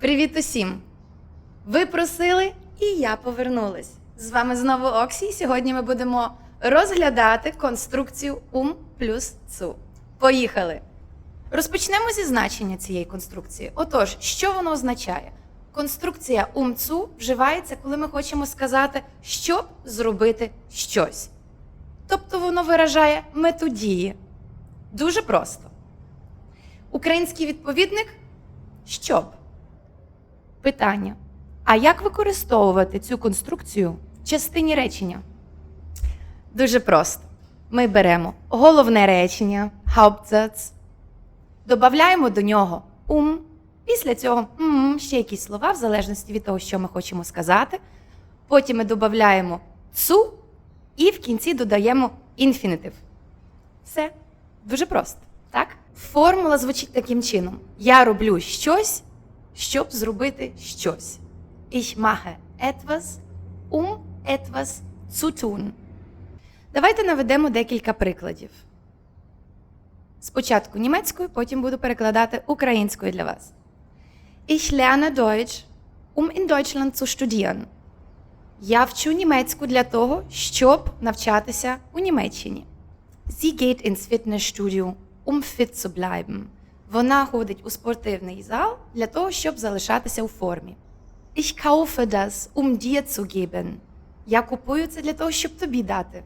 Привіт усім! Ви просили, і я повернулась. З вами знову Оксі. і Сьогодні ми будемо розглядати конструкцію ум плюс цу. Поїхали! Розпочнемо зі значення цієї конструкції. Отож, що воно означає? Конструкція ум-цу вживається, коли ми хочемо сказати, щоб зробити щось. Тобто воно виражає мету дії. Дуже просто. Український відповідник щоб. Питання. А як використовувати цю конструкцію в частині речення? Дуже просто. Ми беремо головне речення, Hauptsatz, додаємо до нього ум, після цього м, ще якісь слова, в залежності від того, що ми хочемо сказати. Потім ми додаємо цу і в кінці додаємо інфінітив. Все дуже просто, так? Формула звучить таким чином: я роблю щось, щоб зробити щось. Ich mache etwas, um etwas zu tun. Давайте наведемо декілька прикладів. Спочатку німецькою, потім буду перекладати українською для вас. Ich lerne Deutsch, um in Deutschland zu studieren. Я вчу німецьку для того, щоб навчатися у Німеччині. Sie geht ins Fitnessstudio, um fit zu bleiben. Вона ходить у спортивний зал для того, щоб залишатися у формі. Ich kaufe das, um dir zu geben. Я купую це для того, щоб тобі дати.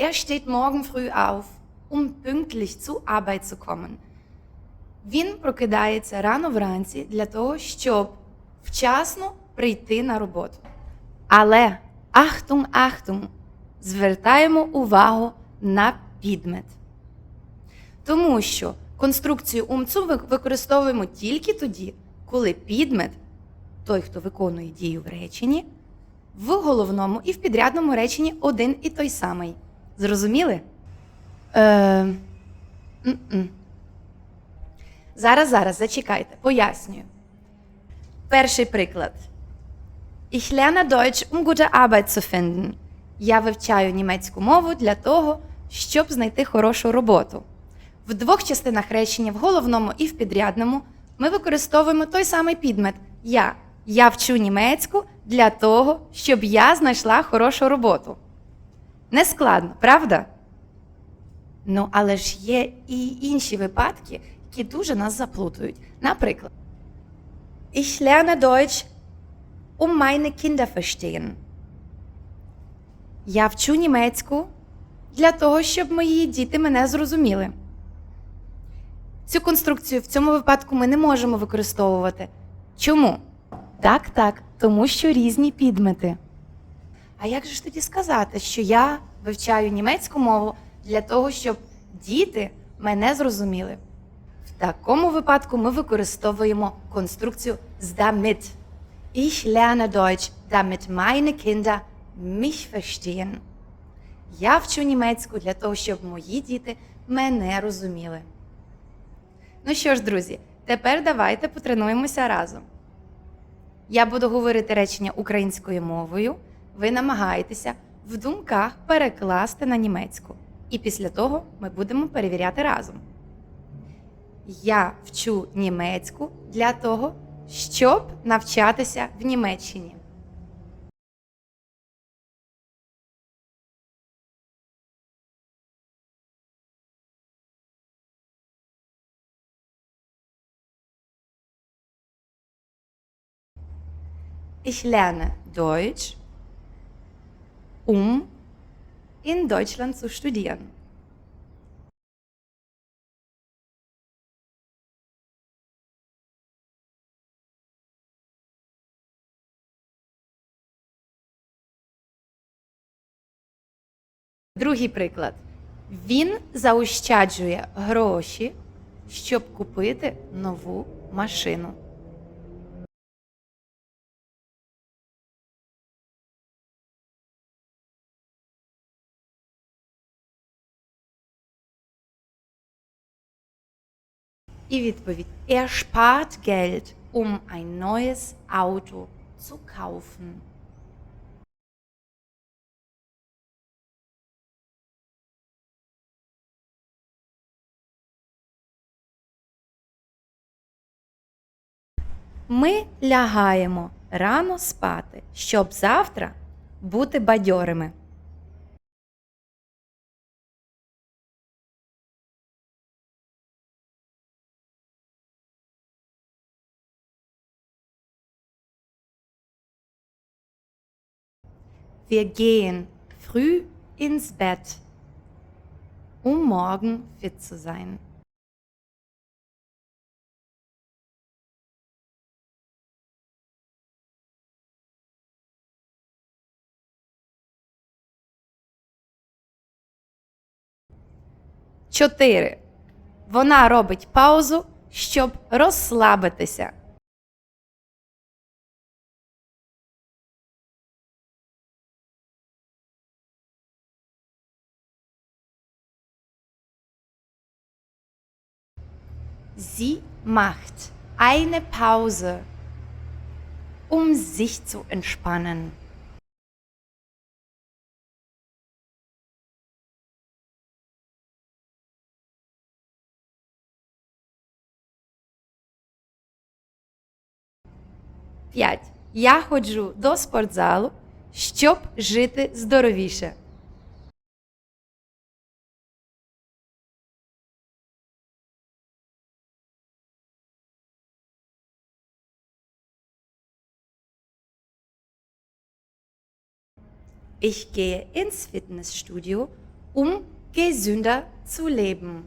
Er steht morgen früh auf, um pünktlich zur Arbeit zu kommen. Він прокидається рано вранці для того, щоб вчасно прийти на роботу. Але Achtung, Achtung, звертаємо увагу на підмет. Тому що конструкцію умцу використовуємо тільки тоді, коли підмет, той, хто виконує дію в реченні, в головному і в підрядному реченні один і той самий. Зрозуміли? Е. Зараз, зараз, зачекайте, пояснюю. Перший приклад. Ich lerne Deutsch, um gute Arbeit zu finden. Я вивчаю німецьку мову для того, щоб знайти хорошу роботу. В двох частинах речення, в головному і в підрядному, ми використовуємо той самий підмет я. Я вчу німецьку для того, щоб я знайшла хорошу роботу. Нескладно, правда? Ну, але ж є і інші випадки, які дуже нас заплутують. Наприклад, Ich lerne Deutsch, um meine Kinder verstehen. Я вчу німецьку для того, щоб мої діти мене зрозуміли. Цю конструкцію в цьому випадку ми не можемо використовувати. Чому? Так, так, тому що різні підмети. А як же ж тоді сказати, що я вивчаю німецьку мову для того, щоб діти мене зрозуміли? В такому випадку ми використовуємо конструкцію з damit. Ich lerne Deutsch, damit meine Kinder mich verstehen. Я вчу німецьку для того, щоб мої діти мене розуміли. Ну що ж, друзі, тепер давайте потренуємося разом. Я буду говорити речення українською мовою. Ви намагаєтеся в думках перекласти на німецьку. І після того ми будемо перевіряти разом. Я вчу німецьку для того, щоб навчатися в Німеччині. Ich lerne Deutsch, um in Deutschland zu studieren. Другий приклад. Він заощаджує гроші, щоб купити нову машину. І відповідь: Er spart Geld, um ein neues Auto zu kaufen. Ми лягаємо рано спати, щоб завтра бути бадьорими. Wir gehen früh ins Bett, um morgen fit zu sein. Чотири. Вона робить паузу, щоб розслабитися. Sie macht eine Pause, um sich zu entspannen. П'ять. Я ходжу до спортзалу, щоб жити здоровіше. Ich gehe ins Fitnessstudio, um gesünder zu leben.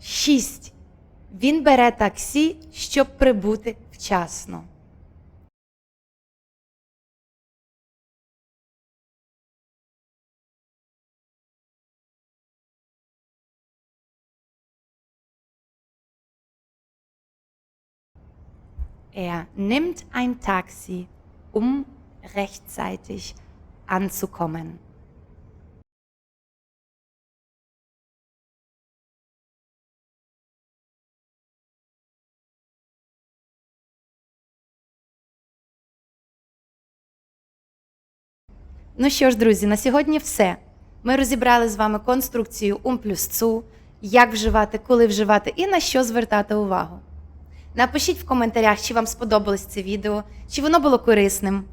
Шість. Він бере таксі, щоб прибути вчасно. Er nimmt ein Taxi, um rechtzeitig anzukommen. Ну що ж, друзі, на сьогодні все. Ми розібрали з вами конструкцію ум плюс цу, як вживати, коли вживати і на що звертати увагу. Напишіть в коментарях, чи вам сподобалось це відео, чи воно було корисним.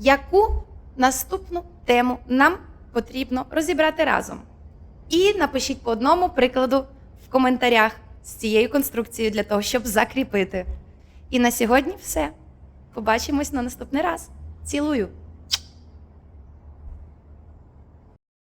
Яку наступну тему нам потрібно розібрати разом? І напишіть по одному прикладу в коментарях з цією конструкцією для того, щоб закріпити. І на сьогодні все. Побачимось на наступний раз. Цілую!